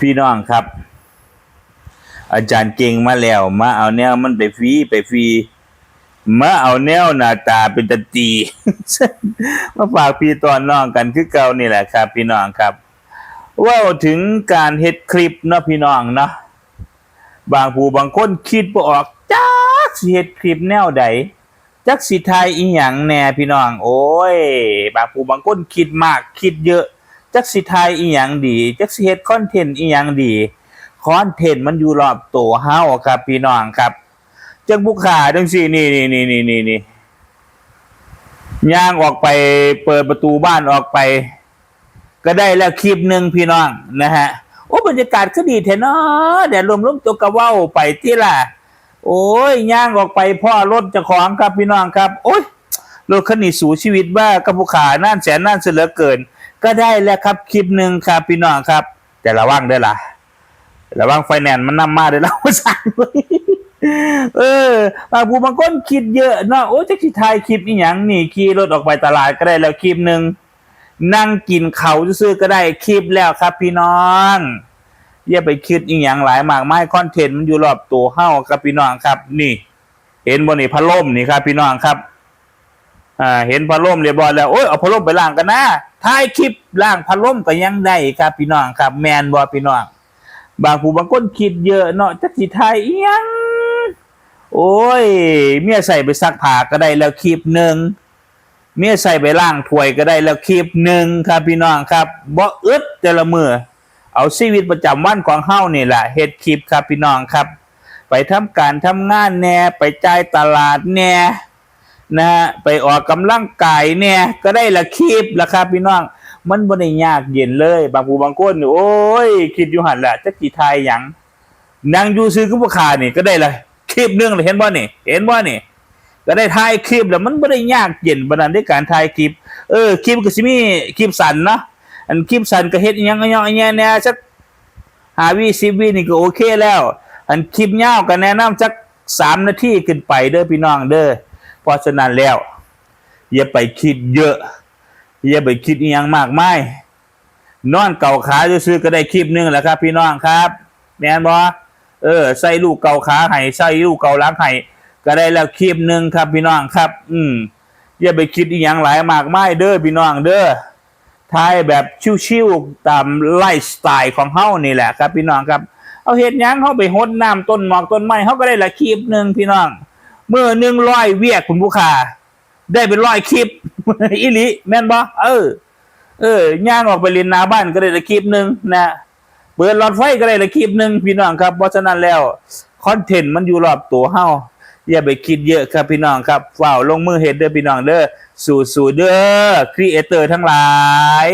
พี่น้องครับ อาจารย์เก่งมาแล้ว มาเอาแนวมันไปฟรีไปฟรีมาเอาแนวหน้าตาเป็นตะตีมาฝากพี่ตอนน้องกันคือเก่านี่แหละครับ พี่น้องครับว่าถึงการเฮ็ดคลิปเนาะพี่น้องเนาะบางผู้บางคนคิดบ่ออกจักสิเฮ็ดคลิปแนวใดจักสิทายอีหยังแหน่พี่น้อง โอ้ย บางผู้บางคนคิดมากคิดเยอะ จักสิทายอีหยังดี จักสิเฮ็ดคอนเทนต์อีหยังดีคอนเทนต์มันอยู่รอบตัวเฮาครับพี่น้องครับ จังผู้ขาจังสี่นี่นี่นี่นี่นี่นี่ย่างออกไปเปิดประตูบ้านออกไป ก็ได้แล้วคลิปหนึ่งพี่น้องนะฮะโอ้บรรยากาศก็ดีแท้เนาะแดดลมลมตัวกระว้าไปที่ล่ะ โอ้ยย่างออกไปพ่อรถเจะของครับพี่น้องครับ โอ้ยรถคันนี้สู่ชีวิตบ้ากับผู้ขาน่านแสนน่านเสือเกิน ก็ได้แล้วครับคลิปหนึ่งครับพี่น้องครับ แต่ระวังด้วยล่ะระวังไฟแนนซ์มันนำมาเดี๋ยวเราสั่งเออบางผู้บางคนคิดเยอะเนาะโอ้จะคิดทายคลิปอีหยังนี่ขี่รถออกไปตลาดก็ได้แล้วคลิปหนึ่งนั่งกินเขาซื้อก็ได้คลิปแล้วครับ พี่น้องอย่าไปคิดอีหยังหลายมากไม้คอนเทนต์มันอยู่รอบตัวเฮาครับพี่น้องครับ นี่ เห็นบนนี่พัดลมนี่ครับ พี่น้องครับ อ่าเห็นพัดลมเรียบร้อยแล้วโอ้ยเอาพัดลมไปล้างกันนะถ่ายคลิปล้างพัดลมก็ยังได้ครับพี่น้องครับ แมนบอพี่น้องบางผู้บางคนคิดเยอะเนาะจักสิไทยยังโอ้ย เมียใส่ไปซักผ้าก็ได้แล้วคลิปหนึ่งเมียใส่ไปล้างถ้วยก็ได้แล้วคลิปหนึ่งครับพี่น้องครับบ่อึดแต่ละมือเอาชีวิตประจำวันของเฮานี่แหละเฮ็ดคลิปครับพี่น้องครับ ไปทำการทำงานแหน่ไปจ่ายตลาดแหน่ นะฮะไปออกกำลังกายแหน่ย ก็ได้ละคลิปละครับพี่น้อง มันบ่ได้ยากเย็นเลย บางผู้บางคนนี่โอ้ย คิดอยู่หันแหละจักกี่ทายหยังนางยูซื้อกับค้านี่ก็ได้เลยคลิปหนึงเลยเห็นบ่นี่ เห็นบ่นี่ ก็ได้ถ่ายคลิปแล้วมันบ่ได้ยากเย็นบันนั้นในการถ่ายคลิป เออคลิปก็สิมีคลิปสั้นเนาะอันคลิปสั้นก็เฮ็ดอิหยังย่อๆแย่ๆแหน่สัก5วิ10วินี่ก็โอเคแล้ว อันคลิปยาวก็แนะนำสัก3นาทีขึ้นไปเด้อพี่น้องเด้อ เพราะฉะนั้นแล้ว อย่าไปคิดเยอะ อย่าไปคิดอีหยังมากมายนอนเก่าขาซื้อก็ได้คลิปหนึงแหละครับ พี่น้องครับแม่นบ่เออใส่ลูกเก่าขาให้ใส่ลูกเก่าล้างให้ก็ได้แล้วคลิปหนึงครับพี่น้องครับ อืมอย่าไปคิดอีหยังหลายมากมายเด้อพี่น้องเด้อทายแบบชิวๆตามไลฟ์สไตล์ของเฮานี่แหละครับ พี่น้องครับ เอาเฮ็ดยังเฮาไปหดน้ำต้นหมอกต้นไม้เฮาก็ได้ละคลิปหนึ่งพี่น้อง เมื่อหนึ่งร้อยเวียกคุณผู้ค้าได้เป็นร้อยคลิปอีหลีแม่นบ่เออ เออย่างออกไปเรียนนาบ้านก็ได้ละคลิปหนึ่งนะเปิดหลอดไฟก็ได้ละคลิปหนึ่งพี่น้องครับเพราะฉะนั้นแล้วคอนเทนต์มันอยู่รอบตัวเฮาอย่าไปคิดเยอะครับพี่น้องครับฝ้าวลงมือเฮ็ดเด้อพี่น้องเด้อสู่สู่เด้อครีเอเตอร์ทั้งหลาย